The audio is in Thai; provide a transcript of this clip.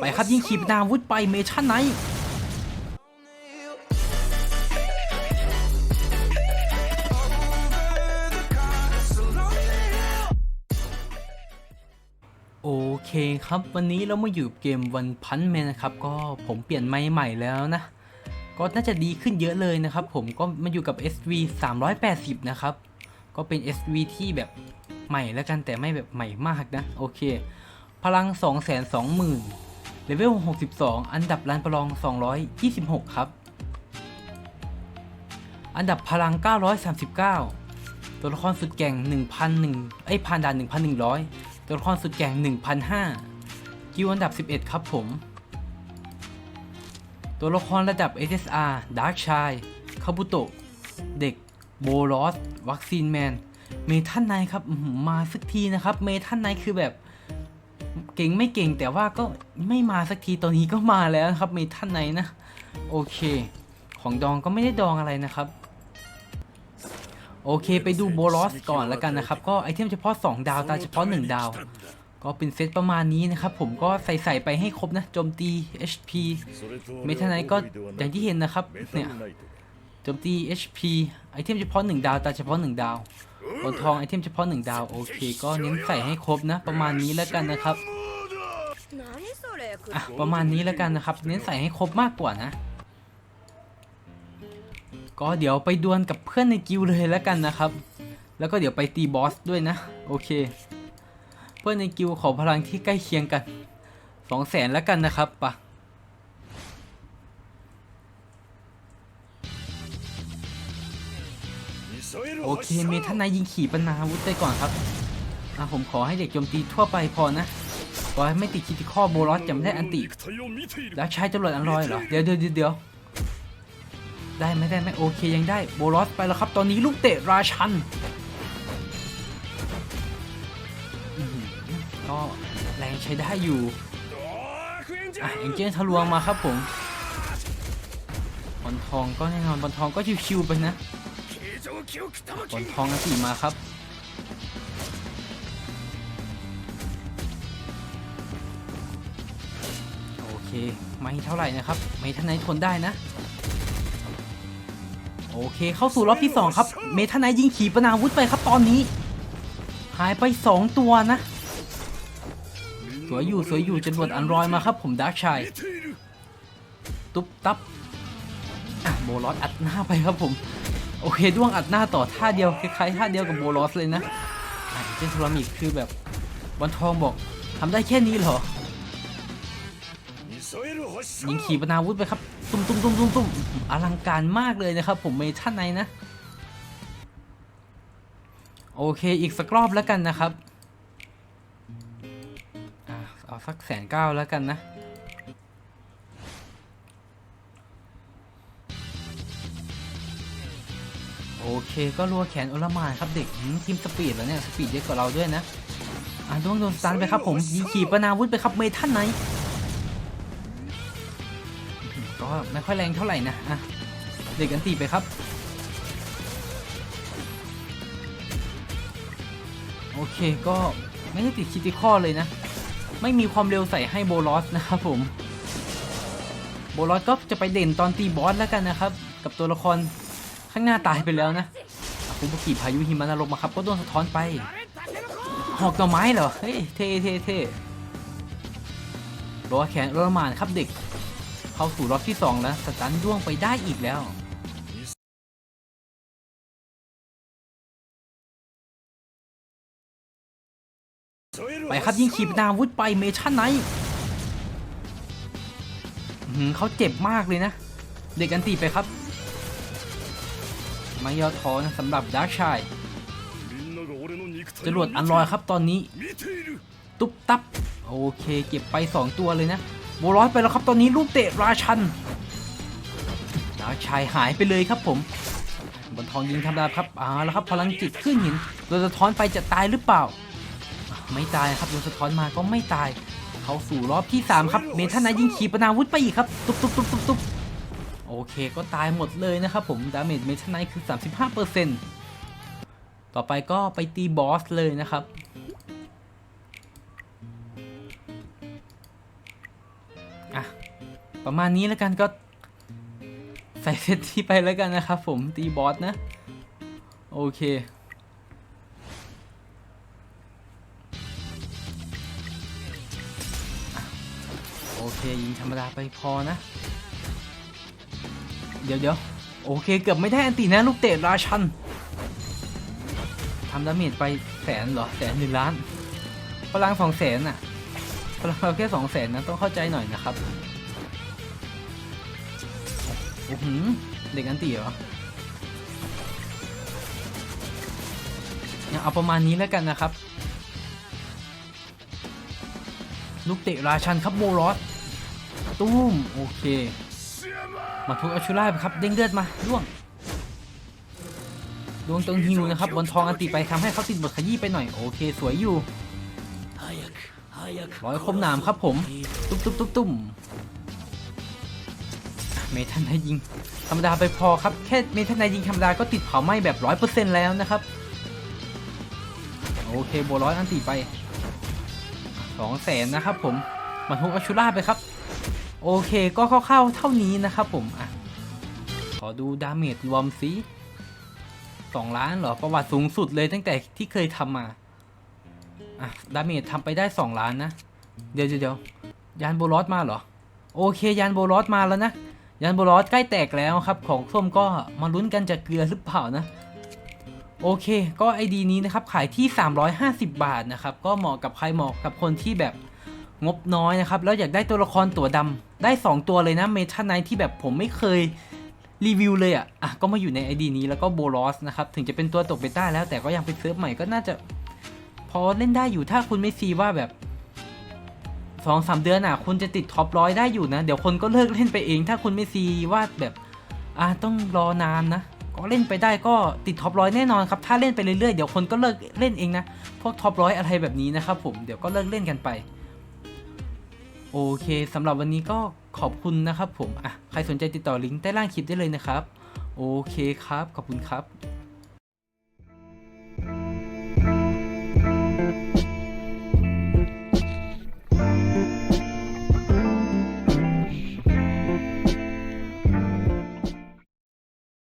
ไปครับยิงขีปนาวุธไปเมชั่นไนโอเคครับวันนี้เรามาอยู่เกมวันพันแมนนะครับ ก็ผมเปลี่ยนไม้ใหม่แล้วนะ ก็น่าจะดีขึ้นเยอะเลยนะครับ ผมก็มาอยู่กับ SV 380 นะครับ ก็เป็น SV ที่แบบใหม่แล้วกันแต่ไม่แบบใหม่มากนะ โอเค พลัง 220,000เลเวล 62 อันดับลันประลอง 226 ครับ อันดับพลัง 939 ตัวละครสุดแก่ง 1,001ไอ้ยผ่านด่าน1,100 ตัวละครสุดแก่ง 1,005กิวอันดับ 11 ครับผม ตัวละครระดับ SSR Dark Shy คาบุโตะ เด็ก โบลอส วัคซีนแมน เมทันไนครับ มาสักทีนะครับ เมทันไนคือแบบ เก่งไม่เก่งแต่ว่าก็ไม่มาสักทีตอนนี้ก็มาแล้วครับเมทันไนนะ โอเค ของดองก็ไม่ได้ดองอะไรนะครับโอเค ไปดูโบลอสก่อนแล้วกันนะครับ ก็ไอเทมเฉพาะ 2 ดาวตาเฉพาะ 1 ดาว ก็เป็นเซตประมาณนี้นะครับ ผมก็ใส่ใส่ๆไปให้ครบนะโจมตี HP เมทาไนก็อย่างที่เห็นนะครับเนี่ยโจมตี HP ไอเทมเฉพาะ 1 ดาวตาเฉพาะ 1 ดาว ผลทองไอเทมเฉพาะหนึ่งดาว โอเค ก็เน้นใส่ให้ครบนะ ประมาณนี้แล้วกันนะครับอะประมาณนี้แล้วกันนะครับ เน้นใส่ให้ครบมากกว่านะ ก็เดี๋ยวไปดวลกับเพื่อนในกิวเลยแล้วกันนะครับ แล้วก็เดี๋ยวไปตีบอสด้วยนะ โอเค เพื่อนในกิวขอพลังที่ใกล้เคียงกันสองแสนแล้วกันนะครับปะ โอเคเมทันนายยิงขี่ปนาวุธไปก่อนครับอะผมขอให้เด็กโจมตีทั่วไปพอนะขอให้ไม่ติดคิติคอโบลอสจะได้อันติ แล้วใช้จรวดอันรอยเหรอ เดี๋ยวเดี๋ยวเดี๋ยวได้ไหมได้ไหมโอเคยังได้โบลอสไปแล้วครับ ตอนนี้ลูกเตะราชันก็แรงใช้ได้อยู่อะเอ็งเจนทะลวงมาครับผมบอลทองก็แน่นอนบอลทองก็ชิวๆไปนะ บอลทองสีมาครับ โอเค ไม่เท่าไหร่นะครับ ไม่ท่านไหนทนได้นะ โอเคเข้าสู่รอบที่ 2 ครับ เมทานายยิงขีปนาวุธไปครับตอนนี้ หายไป 2 ตัวนะ สวยอยู่สวยอยู่จรวดอันรอยมาครับผมดาร์กชัยตุ๊บตับอะโบลอสอัดหน้าไปครับผม โอเคด้วงอัดหน้าต่อท่าเดียวคล้ายๆท่าเดียวกับโบลอสเลยนะเจนทรามิกคือแบบวันทองบอกทำได้แค่นี้เหรอยิงขีปนาวุธไปครับ ตุ้มตุ้มตุ้มตุ้มตุ้มอลังการมากเลยนะครับ ผมเมทันในนะ โอเคอีกสักรอบแล้วกันนะครับอเอาสักแสนเก้าแล้วกันนะ โอเคก็รัวแขนโอลหมานครับเด็กหืมทีมสปีดแล้วเนี่ยสปีดเยอะกว่าเราด้วยนะอะดวงโดนสตันไปครับผมยิงขีปนาวุธไปครับเมทันไนก็ไม่ค่อยแรงเท่าไหร่นะอะเด็กกันตีไปครับ โอเคก็ไม่ได้ติดคิติคอเลยนะ ไม่มีความเร็วใส่ให้โบลอสนะครับผม โบลอสก็จะไปเด่นตอนตีบอสแล้วกันนะครับ กับตัวละคร ข้างหน้าตายไปแล้วนะอะคุบุกิพายุหิมะนรกมาครับ ก็โดนสะท้อนไป หอกต่อไม้เหรอ เฮ้ย เท่เท่เท่รัวแขนรมานครับเด็ก เข้าสู่รอบที่ 2 แล้ว สตันด้วงไปได้อีกแล้วไปครับยิงขีปนาวุธไปเมชั่นไนท์เขาเจ็บมากเลยนะ เด็กอันตีไปครับ ไม่ย่อท้อนะสำหรับดาร์กชายจรวดอันลอยครับตอนนี้ ตุ๊บตับ โอเค เก็บไป 2 ตัวเลยนะโบร้อยไปแล้วครับตอนนี้ลูกเตะราชันราชัยหายไปเลยครับผมบนทองยิงธรรมดาครับอ่าแล้วครับพลังจิตขึ้นหินโดนสะท้อนไปจะตายหรือเปล่า ไม่ตายครับโดนสะท้อนมาก็ไม่ตาย เข้าสู่รอบที่ 3 ครับ เมทันนายิงขีปนาวุธไปอีกครับ ตุ๊บตุ๊บตุ๊บตุ๊บตุ๊บ โอเคก็ตายหมดเลยนะครับผมดาเมจเมทันไนคือ 35%ต่อไปก็ไปตีบอสเลยนะครับอะประมาณนี้แล้วกันก็ใส่เซตที่ไปแล้วกันนะครับผมตีบอสนะ โอเคโอเคยิงธรรมดาไปพอนะ เดี๋ยวเดี๋ยวโอเคเกือบไม่ได้อันตีนะลูกเตะราชันทำดาเมจไปแสนเหรอแสนหนึ่งล้านพลังสองแสนอะพลังเราแค่สองแสนนะต้องเข้าใจหน่อยนะครับโอ้โหเด็กอันตีเหรอยังเอาประมาณนี้แล้วกันนะครับ ลูกเตะราชันครับโบรอสตุ้ม โอเค มาทุกอาชูล่าไปครับเด้งเลือดมาล่วงดวงตรงฮิวนะครับบนทองอันติไปทำให้เขาติดบทขยี้ไปหน่อยโอเคสวยอยู่ร้อยคมหนามครับผม ตุ๊บตุ๊บตุ๊บตุ้มเมทันไนยิง ธรรมดาไปพอครับ แค่เมทันไนยิงธรรมดาก็ติดเผาไหม้แบบร้อยเปอร์เซ็นต์แล้วนะครับ โอเคโบร้อยอันติไปสองแสนนะครับผมมาทุกอาชูล่าไปครับ โอเคก็คร่าวๆเท่านี้นะครับผมอะขอดูดาเมจรวมสิสองล้านเหรอ ประวัติสูงสุดเลยตั้งแต่ที่เคยทำมา อะ ดาเมจทำไปได้ 2 ล้านนะเดี๋ยวเดี๋ยวเดี๋ยวยานโบลอสมาเหรอ โอเค ยานโบลอสมาแล้วนะ ยานโบลอสใกล้แตกแล้วครับ ของส้มก็มาลุ้นกันจะเกลือหรือเปล่านะ โอเค ก็ไอดีนี้นะครับ ขายที่ 350 บาทนะครับ ก็เหมาะกับใครเหมาะกับคนที่แบบ งบน้อยนะครับ แล้วอยากได้ตัวละครตัวดำได้ 2 ตัวเลยนะเมทัลไนที่แบบผมไม่เคยรีวิวเลยอะอะก็มาอยู่ใน ID นี้แล้วก็โบลอสนะครับ ถึงจะเป็นตัวตกเบต้าแล้วแต่ก็ยังเป็นเซิร์ฟใหม่ก็น่าจะ พอเล่นได้อยู่ถ้าคุณไม่ซีว่าแบบสองสามเดือนอะ คุณจะติดท็อปร้อยได้อยู่นะ เดี๋ยวคนก็เลิกเล่นไปเอง ถ้าคุณไม่ซีว่าแบบอ่าต้องรอนานนะ ก็เล่นไปได้ก็ติดท็อปร้อยแน่นอนครับ ถ้าเล่นไปเรื่อยๆเดี๋ยวคนก็เลิกเล่นเองนะพวกท็อปร้อยอะไรแบบนี้นะครับผมเดี๋ยวก็เลิกเล่นกันไป โอเคสำหรับวันนี้ก็ขอบคุณนะครับผมอะใครสนใจติดต่อลิงก์ใต้ล่างคลิปได้เลยนะครับ โอเคครับ ขอบคุณครับ